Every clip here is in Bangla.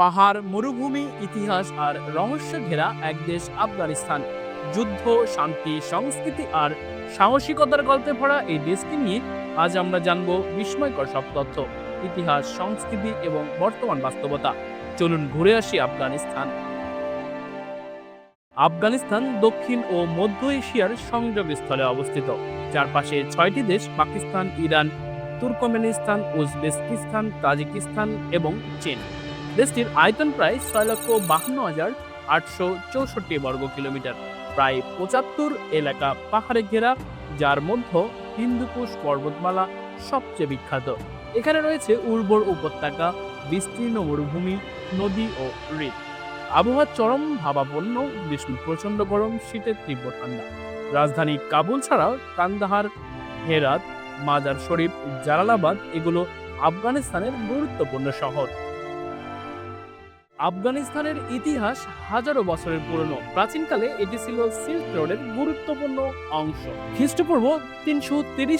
পাহাড়, মরুভূমি, ইতিহাস আর রহস্য ঘেরা এক দেশ আফগানিস্তান। যুদ্ধ, শান্তি, সংস্কৃতি আর সাহসিকতার গল্পে ভরা এই দেশকে নিয়ে আজ আমরা জানব বিস্ময়কর সব তথ্য, ইতিহাস, সংস্কৃতি এবং বর্তমান বাস্তবতা। চলুন ঘুরে আসি আফগানিস্তান। আফগানিস্তান দক্ষিণ ও মধ্য এশিয়ার সংযোগস্থলে অবস্থিত। চারপাশে ছয়টি দেশ, Pakistan, Iran, Turkmenistan, Uzbekistan, Tajikistan এবং চীন। দেশটির আয়তন প্রায় ছয় লক্ষ বাহান্ন হাজার আটশো চৌষট্টি বর্গ কিলোমিটার। প্রায় পঁচাত্তর এলাকা পাহাড়ে ঘেরা, যার মধ্যে হিন্দুকুশ পর্বতমালা সবচেয়ে বিখ্যাত। এখানে রয়েছে উর্বর উপত্যকা, বিস্তীর্ণ মরুভূমি, নদী ও হ্রদ। আবহাওয়া চরম ভাবাপন্ন, গ্রীষ্ম প্রচণ্ড গরম, শীতের তীব্র ঠান্ডা। রাজধানী কাবুল ছাড়াও কান্দাহার, হেরাত, মাজার শরীফ, জালালাবাদ এগুলো আফগানিস্তানের গুরুত্বপূর্ণ শহর। আফগানিস্তানের ইতিহাস হাজারো বছরের পুরনো। প্রাচীনকালে এটি ছিল সিল্ক রোডের গুরুত্বপূর্ণ অংশ। খ্রিস্টপূর্ব তিনশো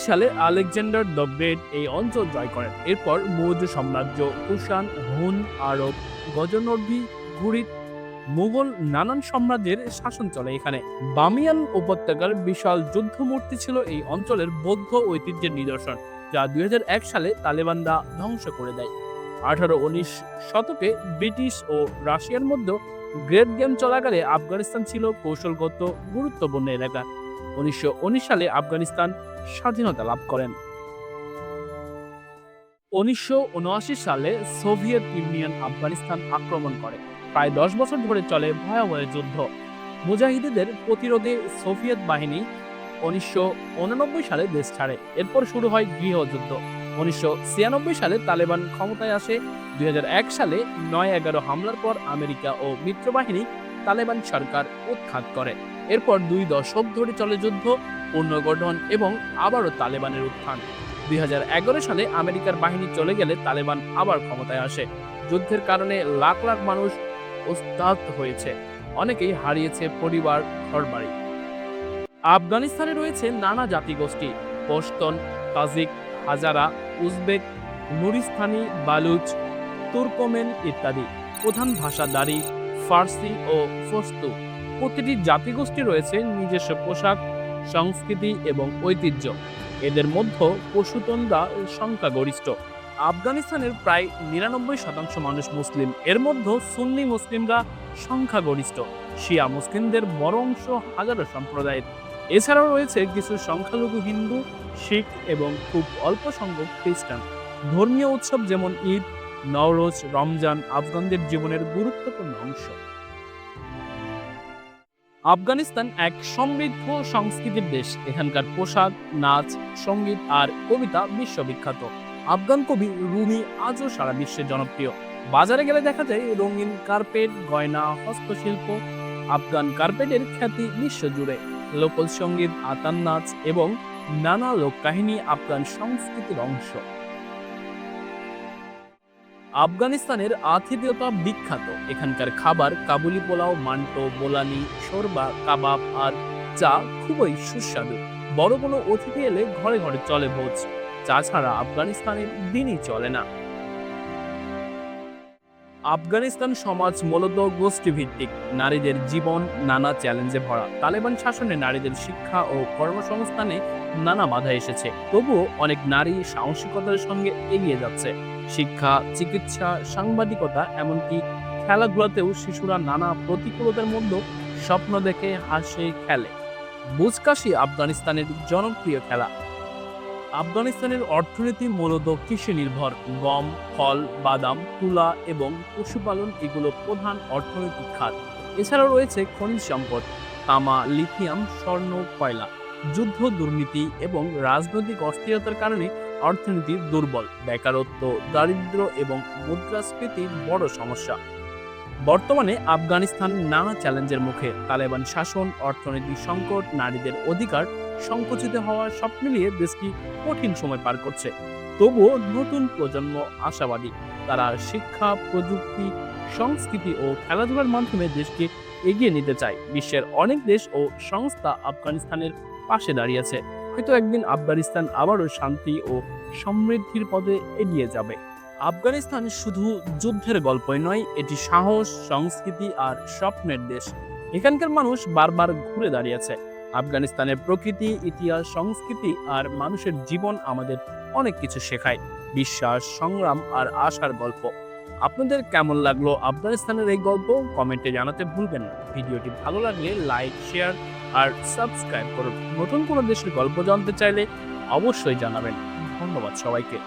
সালে আলেকজান্ডার দ্য গ্রেট এই অঞ্চল জয় করেন। এরপর মৌর্য সাম্রাজ্য, কুষাণ হুন আরব গজনর্ভি ঘুরিদ, মুঘল নানান সাম্রাজ্যের শাসন চলে এখানে। বামিয়ান উপত্যকার বিশাল যুদ্ধমূর্তি ছিল এই অঞ্চলের বৌদ্ধ ঐতিহ্যের নিদর্শন, যা দুই হাজার এক সালে তালেবানরা ধ্বংস করে দেয়। আঠারো উনিশ শতকে ব্রিটিশ ও রাশিয়ার মধ্যে গ্রেট গেম চলাকালে আফগানিস্তান ছিল কৌশলগত গুরুত্বপূর্ণ এলাকা। উনিশশো উনিশ সালে আফগানিস্তান স্বাধীনতা লাভ করেন। উনিশশো উনআশি সালে সোভিয়েত ইউনিয়ন আফগানিস্তান আক্রমণ করে। প্রায় দশ বছর ধরে চলে ভয়াবহ যুদ্ধ। মুজাহিদিদের প্রতিরোধে সোভিয়েত বাহিনী উনিশশো সালে দেশ ছাড়ে। এরপর শুরু হয় গৃহযুদ্ধ উনিশশো সালে তালেবান ক্ষমতায় আসে। দুই সালে নয় এগারো হামলার পর আমেরিকা ও মিত্রবাহিনী তালেবান সরকার উৎখাত করে। এরপর দুই দশক ধরে চলে যুদ্ধ, পুনর্গঠন এবং আবারও তালেবানের উত্থান। দুই সালে আমেরিকার বাহিনী চলে গেলে তালেবান আবার ক্ষমতায় আসে। যুদ্ধের কারণে লাখ লাখ মানুষ ওস্তাদ হয়েছে। অনেকেই হারিয়েছে পরিবার, ঘরবাড়ি। আফগানিস্তানে রয়েছে নানা জাতিগোষ্ঠী Pashtun Tajik Hazara, Uzbek, Nuristani, Baluch, Turkmen ইত্যাদি প্রধান ভাষা দারি ফার্সি ও ফস্তু প্রতিটি জাতিগোষ্ঠী রয়েছে নিজস্ব পোশাক, সংস্কৃতি এবং ঐতিহ্য। এদের মধ্যে পশুতনরা সংখ্যাগরিষ্ঠ। আফগানিস্তানের প্রায় নিরানব্বই শতাংশ মানুষ মুসলিম। এর মধ্যে সুন্নি মুসলিমরা সংখ্যাগরিষ্ঠ। শিয়া মুসলিমদের বড় অংশ হাজারো সম্প্রদায়ের। এছাড়াও রয়েছে কিছু সংখ্যালঘু হিন্দু, শিখ এবং খুব অল্প সংখ্যক খ্রিস্টান। ধর্মীয় উৎসব যেমন ঈদ, নওরোজ, রমজান আফগানদের জীবনের গুরুত্বপূর্ণ অংশ। আফগানিস্তান এক সমৃদ্ধ সংস্কৃতির দেশ। এখানকার পোশাক, নাচ, সংগীত আর কবিতা বিশ্ববিখ্যাত। আফগান কবি রুমি আজও সারা বিশ্বে জনপ্রিয়। বাজারে গেলে দেখা যায় রঙিন কার্পেট, গয়না, হস্তশিল্প, আফগান কার্পেটের খ্যাতি বিশ্বজুড়ে। লোকল সংগীত আতান নাচ এবং নানা লোককাহিনী আফগান সংস্কৃতির অংশ। আফগানিস্তানের আতিথেয়তা বিখ্যাত। এখানকার খাবার কাবুলি পোলাও, মান্টো, বোলানি, শোরবা, কাবাব আর চা খুবই সুস্বাদু। বড় কোনো অতিথি এলে ঘরে ঘরে চলে ভোজ। চা ছাড়া আফগানিস্তানের দিনই চলে না। আফগানিস্তান সমাজ মূলত গোষ্ঠীভিত্তিক। নারীদের জীবন, নানা চ্যালেঞ্জে ভরা। তালেবান শাসনে নারীদের শিক্ষা ও কর্মসংস্থানে নানা বাধা এসেছে। তবুও অনেক নারী সাহসিকতার সঙ্গে এগিয়ে যাচ্ছে। শিক্ষা, চিকিৎসা, সাংবাদিকতা, এমনকি খেলাধুলাতেও শিশুরা নানা প্রতিকূলতার মধ্যে স্বপ্ন দেখে হাসে, খেলে। বুজকাশি আফগানিস্তানের জনপ্রিয় খেলা। আফগানিস্তানের অর্থনীতি মূলত কৃষি নির্ভর গম, ফল, বাদাম, তুলা এবং পশুপালন এগুলো প্রধান অর্থনৈতিক খাত। এছাড়াও রয়েছে খনিজ সম্পদ, তামা, লিথিয়াম, স্বর্ণ, কয়লা, যুদ্ধ দুর্নীতি এবং রাজনৈতিক অস্থিরতার কারণে অর্থনীতি দুর্বল, বেকারত্ব, দারিদ্র এবং মুদ্রাস্ফীতি বড় সমস্যা। বর্তমানে আফগানিস্তান নানা চ্যালেঞ্জের মুখে, তালেবান শাসন, অর্থনৈতিক সংকট, নারীদের অধিকার সংকুচিত হওয়া সব মিলিয়ে দেশটি কঠিন সময় পার করছে। তবুও নতুন প্রজন্ম আশাবাদী। তারা শিক্ষা, প্রযুক্তি, সংস্কৃতি ও খেলাধুলার মাধ্যমে দেশকে এগিয়ে নিতে চায়। বিশ্বের অনেক দেশ ও সংস্থা আফগানিস্তানের পাশে দাঁড়িয়েছে হয়তো একদিন আফগানিস্তান আবারও শান্তি ও সমৃদ্ধির পথে এগিয়ে যাবে। আফগানিস্তান শুধু যুদ্ধের গল্পই নয়, এটি সাহস, সংস্কৃতি আর স্বপ্নের দেশ। এখানকার মানুষ বারবার ঘুরে দাঁড়িয়েছে আফগানিস্তানের প্রকৃতি, ইতিহাস, সংস্কৃতি আর মানুষের জীবন আমাদের অনেক কিছু শেখায়। বিশ্বাস, সংগ্রাম আর আশার গল্প। আপনাদের কেমন লাগল আফগানিস্তানের এই গল্প? কমেন্টে জানাতে ভুলবেন না। ভিডিওটি ভালো লাগলে লাইক, শেয়ার আর সাবস্ক্রাইব করুন। নতুন কোনো দেশের গল্প জানতে চাইলে অবশ্যই জানাবেন। ধন্যবাদ সবাইকে।